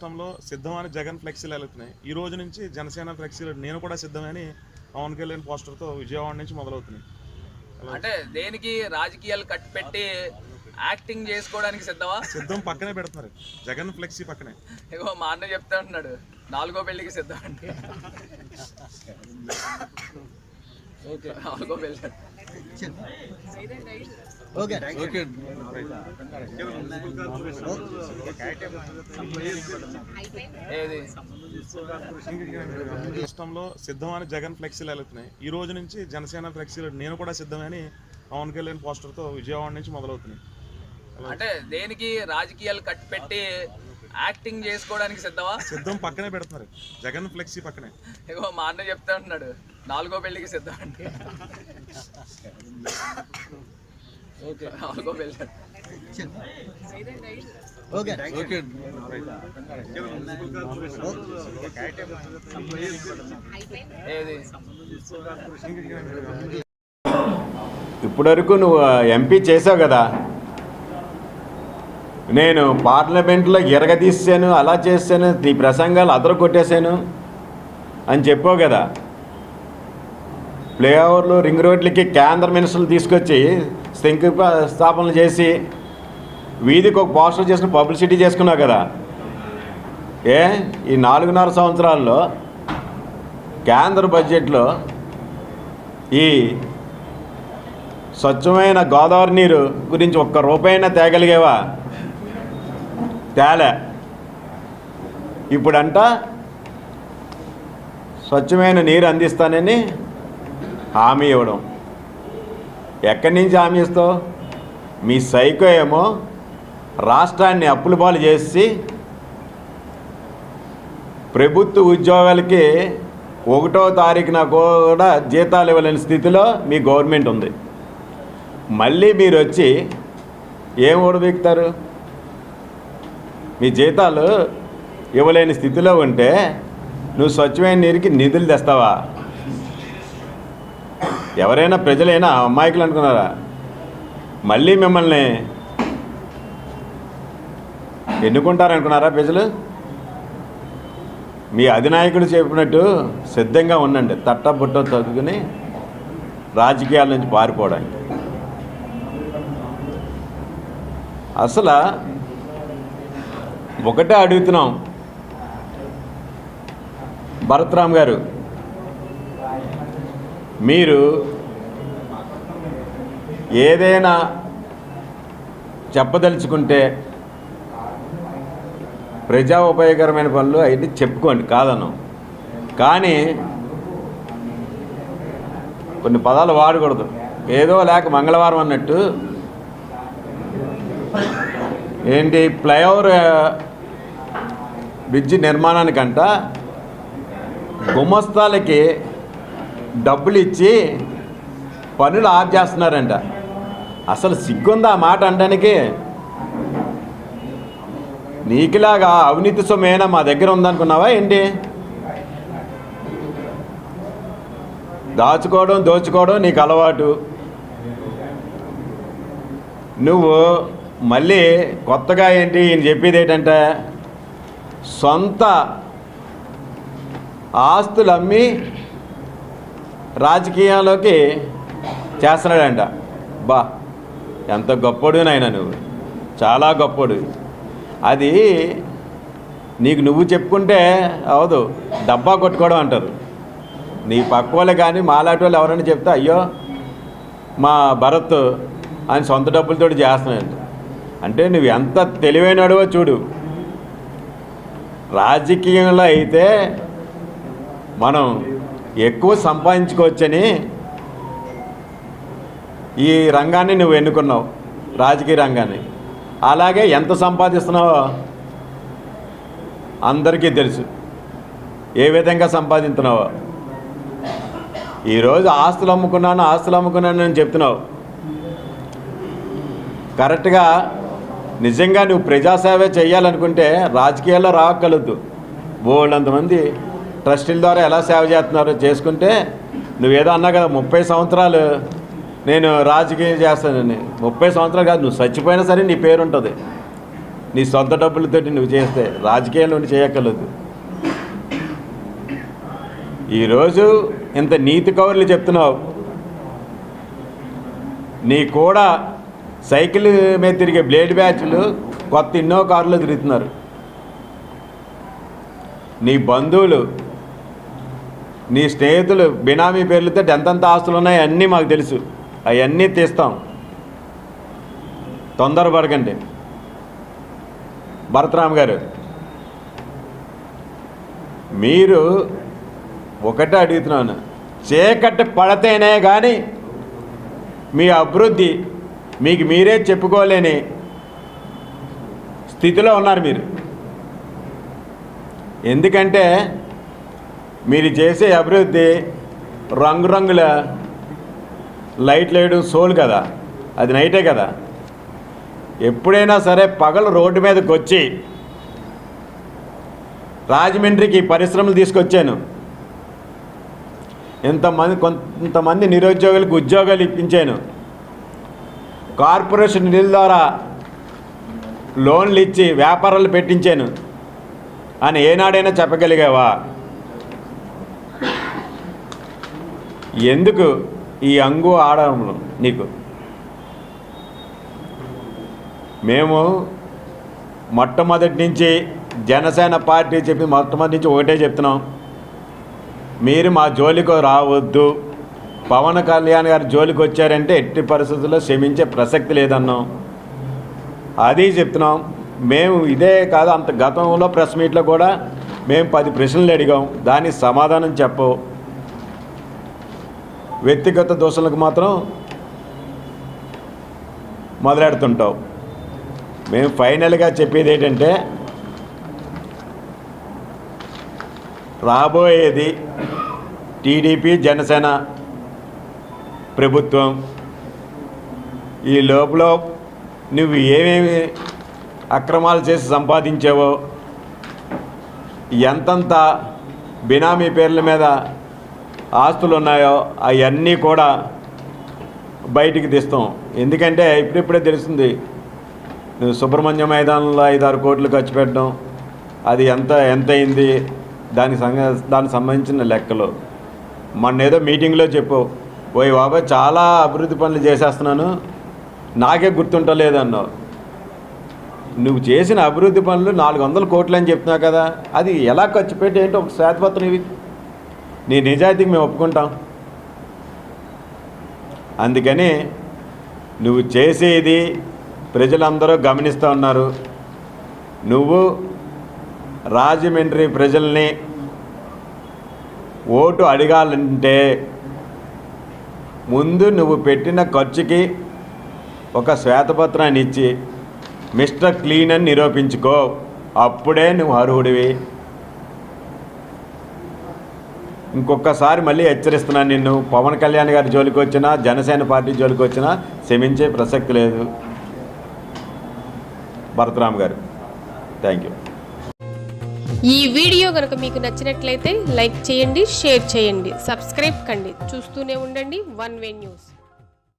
రాష్ట్రంలో సిద్ధమని జగన్ ఫ్లెక్సీలు వెళ్తున్నాయి. ఈ రోజు నుంచి జనసేన ఫ్లెక్సీలు నేను కూడా సిద్ధమని పవన్ కళ్యాణ్ పోస్టర్తో విజయవాడ నుంచి మొదలవుతున్నాయి. అంటే దేనికి రాజకీయాలు కట్టి పెట్టి యాక్టింగ్ చేసుకోవడానికి సిద్ధమా? సిద్ధం పక్కనే పెడుతున్నారు. జగన్ ఫ్లెక్సీ పక్కనే. ఇగో మా అన్న చెప్తా ఉంటున్నాడు నాలుగో పెళ్ళికి సిద్ధం అండి. నాలుగో పెళ్ళి. ఓకే. ఏది? రాష్ట్రంలో సిద్ధమని జగన్ ఫ్లెక్సీలు వెళ్తున్నాయి. ఈ రోజు నుంచి జనసేన ఫ్లెక్సీలు నేను కూడా సిద్ధమని పవన్ కళ్యాణ్ పోస్టర్తో విజయవాడ నుంచి మొదలవుతున్నాయి. అంటే దేనికి రాజకీయాలు కట్టి పెట్టి యాక్టింగ్ చేసుకోవడానికి సిద్ధమా? సిద్ధం పక్కనే పెడుతున్నారు. జగన్ ఫ్లెక్సీ పక్కనే. మా అన్న చెప్తా ఉంటున్నాడు నాలుగో పెళ్ళికి సిద్ధం అండి నాలుగో పెళ్ళి ఓకే. ఏది? ఇప్పటివరకు నువ్వు ఎంపీ చేసావు కదా. నేను పార్లమెంట్లో ఎరగదీసాను అలా చేశాను నీ ప్రసంగాలు అదర కొట్టేశాను అని చెప్పావు కదా. ఫ్లైఓవర్లు రింగ్ రోడ్లకి కేంద్ర మినిస్టర్లు తీసుకొచ్చి శంకుస్థాపనలు చేసి వీధికి ఒక పోస్టర్ చేసిన పబ్లిసిటీ చేసుకున్నావు కదా. ఏ? ఈ నాలుగున్నర సంవత్సరాల్లో కేంద్ర బడ్జెట్లో ఈ స్వచ్ఛమైన గోదావరి నీరు గురించి ఒక్క రూపాయినా తేగలిగేవా? తేలే. ఇప్పుడంట స్వచ్ఛమైన నీరు అందిస్తానని హామీ ఇవ్వడం. ఎక్కడి నుంచి హామీ ఇస్తావు? మీ సైకో ఏమో రాష్ట్రాన్ని అప్పుల పాలు చేసి ప్రభుత్వ ఉద్యోగాలకి ఒకటో తారీఖున కూడా జీతాలు ఇవ్వలేని స్థితిలో మీ గవర్నమెంట్ ఉంది. మళ్ళీ మీరు వచ్చి ఏం ఓడబీకుతారు మీ జీతాలు ఇవ్వలేని స్థితిలో ఉంటే నువ్వు స్వచ్ఛమైన నీరుకి నిధులు తెస్తావా? ఎవరైనా ప్రజలైనా అమ్మాయికులు అనుకున్నారా? మళ్ళీ మిమ్మల్ని ఎన్నుకుంటారనుకున్నారా ప్రజలు? మీ అధినాయకుడు చెప్పినట్టు సిద్ధంగా ఉండండి తట్టబుట్ట చదువుకుని రాజకీయాల నుంచి పారిపోవడానికి. అసలు ఒకటే అడుగుతున్నాం. భరత్రామ్ గారు మీరు ఏదైనా చెప్పదలుచుకుంటే ప్రజా ఉపయోగకరమైన పనులు అయితే చెప్పుకోండి కాదను. కానీ కొన్ని పదాలు వాడకూడదు. ఏదో లేక మంగళవారం అన్నట్టు ఏంటి ఫ్లైఓవర్ బ్రిడ్జి నిర్మాణానికంట గుమస్తాలకి డబ్బులు ఇచ్చి పనులు ఆఫ్ చేస్తున్నారంట అసలు సిగ్గుందా మాట అనడానికి? నీకులాగా అవినీతి సొమ్మేనా మా దగ్గర ఉందనుకున్నావా ఏంటి? దాచుకోవడం దోచుకోవడం నీకు అలవాటు. నువ్వు మళ్ళీ కొత్తగా ఏంటి ఈయన చెప్పేది ఏంటంటే సొంత ఆస్తులు రాజకీయంలోకి రాజకీయాల్లోకి చేస్తున్నాడంట. బా ఎంత గొప్పడు నాయన నువ్వు. చాలా గొప్పడు. అది నీకు నువ్వు చెప్పుకుంటే అవదు డబ్బా కొట్టుకోవడం అంటారు. నీ పక్క వాళ్ళు కానీ మాలాంటి వాళ్ళు ఎవరైనా చెప్తే అయ్యో మా భరత్ ఆయన సొంత డబ్బులతో చేస్తున్నాడు అంటే నువ్వు ఎంత తెలివైనడవో చూడు. రాజకీయంలో అయితే మనం ఎక్కువ సంపాదించుకోవచ్చని ఈ రంగాన్ని నువ్వు ఎన్నుకున్నావు రాజకీయ రంగాన్ని. అలాగే ఎంత సంపాదిస్తున్నావో అందరికీ తెలుసు. ఏ విధంగా సంపాదిస్తున్నావో ఈరోజు ఆస్తులు అమ్ముకున్నాను ఆస్తులు అమ్ముకున్నాను అని చెప్తున్నావు. కరెక్ట్గా నిజంగా నువ్వు ప్రజాసేవ చేయాలనుకుంటే రాజకీయాల్లో రాగలదు బోళ్ళంతమంది ట్రస్టీల ద్వారా ఎలా సేవ చేస్తున్నారో చేసుకుంటే నువ్వేదో అన్నా కదా ముప్పై సంవత్సరాలు నేను రాజకీయం చేస్తానని. ముప్పై సంవత్సరాలు కాదు నువ్వు చచ్చిపోయినా సరే నీ పేరు ఉంటుంది. నీ సొంత డబ్బులతోటి నువ్వు చేస్తే రాజకీయాలు నుండి చేయక్కర్లేదు. ఈరోజు ఇంత నీతి కవర్లు చెప్తున్నావు. నీ కూడా సైకిల్ మీద తిరిగే బ్లేడ్ బ్యాచ్లు కొత్త ఎన్నో కార్లు తిరుగుతున్నారు. నీ బంధువులు నీ స్నేహితులు బినామీ పేర్లతో ఎంతెంత ఆస్తులు ఉన్నాయో అన్నీ మాకు తెలుసు. అవన్నీ తీస్తాం. తొందరపడకండి. భరతరామ్ గారు మీరు ఒకటే అడుగుతున్నాను. చీకటి పడితేనే కానీ మీ అభివృద్ధి మీకు మీరే చెప్పుకోలేని స్థితిలో ఉన్నారు మీరు. ఎందుకంటే మీరు చేసే అభివృద్ధి రంగురంగుల లైట్లు వేయడం సోల్ కదా అది నైటే కదా. ఎప్పుడైనా సరే పగలు రోడ్డు మీదకి వచ్చి రాజమండ్రికి పరిశ్రమలు తీసుకొచ్చాను. ఇంతమంది కొంతమంది నిరుద్యోగులకు ఉద్యోగాలు ఇప్పించాను. కార్పొరేషన్ నిధుల ద్వారా లోన్లు ఇచ్చి వ్యాపారాలు పెట్టించాను. అని ఏనాడైనా చెప్పగలిగావా? ఎందుకు ఈ అంగు ఆడములు నీకు? మేము మొట్టమొదటి నుంచి జనసేన పార్టీ చెప్పి మొట్టమొదటి నుంచి ఒకటే చెప్తున్నాం. మీరు మా జోలికి రావద్దు. పవన్ కళ్యాణ్ గారి జోలికి వచ్చారంటే ఎట్టి పరిస్థితుల్లో క్షమించే ప్రసక్తి లేదన్నాం. అది చెప్తున్నాం. మేము ఇదే కాదు అంత గతంలో ప్రెస్ మీట్లో కూడా మేము పది ప్రశ్నలు అడిగాం. దానికి సమాధానం చెప్పవు వ్యక్తిగత దోషులకు మాత్రం మొదలెడుతుంటావు. మేము ఫైనల్గా చెప్పేది ఏంటంటే రాబోయేది టీడీపీ జనసేన ప్రభుత్వం. ఈ లోపల నువ్వు ఏమేమి అక్రమాలు చేసి సంపాదించావో ఎంతంత బినామీ పేర్ల మీద ఆస్తులు ఉన్నాయో అవన్నీ కూడా బయటికి తీస్తాం. ఎందుకంటే ఇప్పుడిప్పుడే తెలుస్తుంది నువ్వు సుబ్రహ్మణ్య మైదానంలో ఐదు ఆరు కోట్లు ఖర్చు పెట్టడం అది ఎంత ఎంత అయింది దానికి సంగ దానికి సంబంధించిన లెక్కలు. మొన్న ఏదో మీటింగ్లో చెప్పు ఓయ్ బాబాయ్ చాలా అభివృద్ధి పనులు చేసేస్తున్నాను నాకే గుర్తుంటలేదు నువ్వు చేసిన అభివృద్ధి పనులు నాలుగు వందల కోట్లు అని చెప్తున్నావు కదా అది ఎలా ఖర్చు పెట్టి ఏంటో ఒక శ్వేతపత్రం ఇవి నీ నిజాయితీకి మేము ఒప్పుకుంటాం. అందుకని నువ్వు చేసేది ప్రజలందరూ గమనిస్తూ ఉన్నారు. నువ్వు రాజమండ్రి ప్రజల్ని ఓటు అడగాలంటే ముందు నువ్వు పెట్టిన ఖర్చుకి ఒక శ్వేతపత్రాన్ని ఇచ్చి మిస్టర్ క్లీన్ అని నిరూపించుకో. అప్పుడే నువ్వు అర్హుడివి. ఇంకొకసారి మళ్ళీ హెచ్చరిస్తున్నాను నిన్ను. పవన్ కళ్యాణ్ గారి జోలికి వచ్చినా జనసేన పార్టీ జోలికి వచ్చినా క్షమించే ప్రసక్తి లేదు. భరతరామ్ గారు థ్యాంక్ యూ ఈ వీడియో కనుక మీకు నచ్చినట్లయితే లైక్ చేయండి షేర్ చేయండి సబ్స్క్రైబ్ కండి. చూస్తూనే ఉండండి వన్ వే న్యూస్.